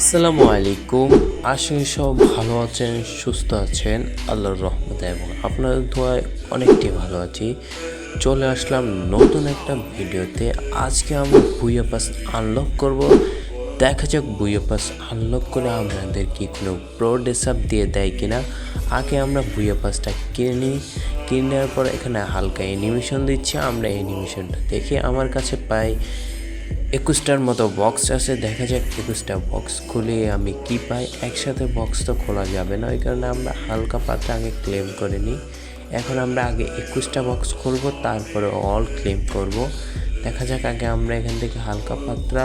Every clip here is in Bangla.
আসসালামু আলাইকুম। আশা সব ভালো আছেন, সুস্থ আছেন। আল্লাহর রহমতে এবং আপনাদের দোয়ায় অনেকটাই ভালো আছি। চলে আসলাম নতুন একটা ভিডিওতে। আজকে আমরা বুইয়া পাস আনলক করব। দেখা যাক বুইয়া পাস আনলক করে আমাদের কি কোনো প্রো ডেসাপ দিয়ে দেয় কিনা। আগে আমরা বুইয়া পাসটা কিনে নিই। কিনে নেওয়ার পর এখানে হালকা অ্যানিমেশন দিচ্ছে। আমরা অ্যানিমেশনটা দেখে আমার কাছে পাই। একুশটার মতো বক্স আছে দেখা যাক একুশটা বক্স খুলে আমি কি পাই। একসাথে বক্স তো খোলা যাবে না, ওই কারণে আমরা হালকা পাতলা আগে ক্লেম করে নিই। এখন আমরা আগে একুশটা বক্স খুলবো, তারপরে অল ক্লেম করব। দেখা যাক আগে আমরা এখান থেকে হালকা পাতলা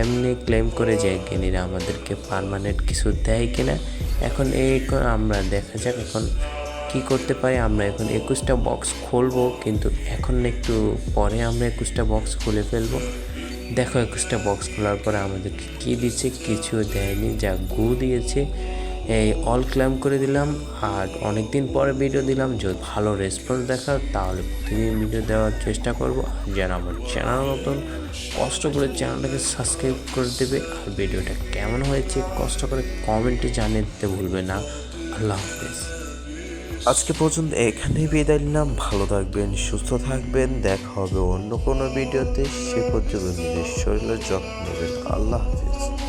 এমনি ক্লেম করে যাই কিনিরা আমাদেরকে পারমানেন্ট কিছু দেয় কিনা এখন এই আমরা দেখা যাক এখন কি করতে পারি। আমরা এখন একুশটা বক্স খুলবো, কিন্তু এখন একটু পরে আমরা একুশটা বক্স খুলে ফেলব। দেখো একুশটা বক্স খোলার পরে আমাদেরকে কী দিচ্ছে? কিছু দেয়নি, যা গু দিয়েছে। এই অল ক্লাইম করে দিলাম, আর অনেক দিন পরে ভিডিও দিলাম। যদি ভালো রেসপন্স দেখাও, তাহলে প্রতিদিন ভিডিও দেওয়ার চেষ্টা করব। আর যারা আমার চ্যানেল নতুন, কষ্ট করে চ্যানেলটাকে সাবস্ক্রাইব করে দেবে। আর ভিডিওটা কেমন হয়েছে, কষ্ট করে কমেন্টে জানিয়ে দিতে ভুলবে না। আল্লাহ হাফেজ। আজকে পর্যন্ত এখানে বিদায় নিলাম। ভালো থাকবেন, সুস্থ থাকবেন। দেখা হবে অন্য কোনো ভিডিওতে। সে পর্যন্ত নিজের শরীরের যত্ন নেবেন। আল্লাহ হাফিজ।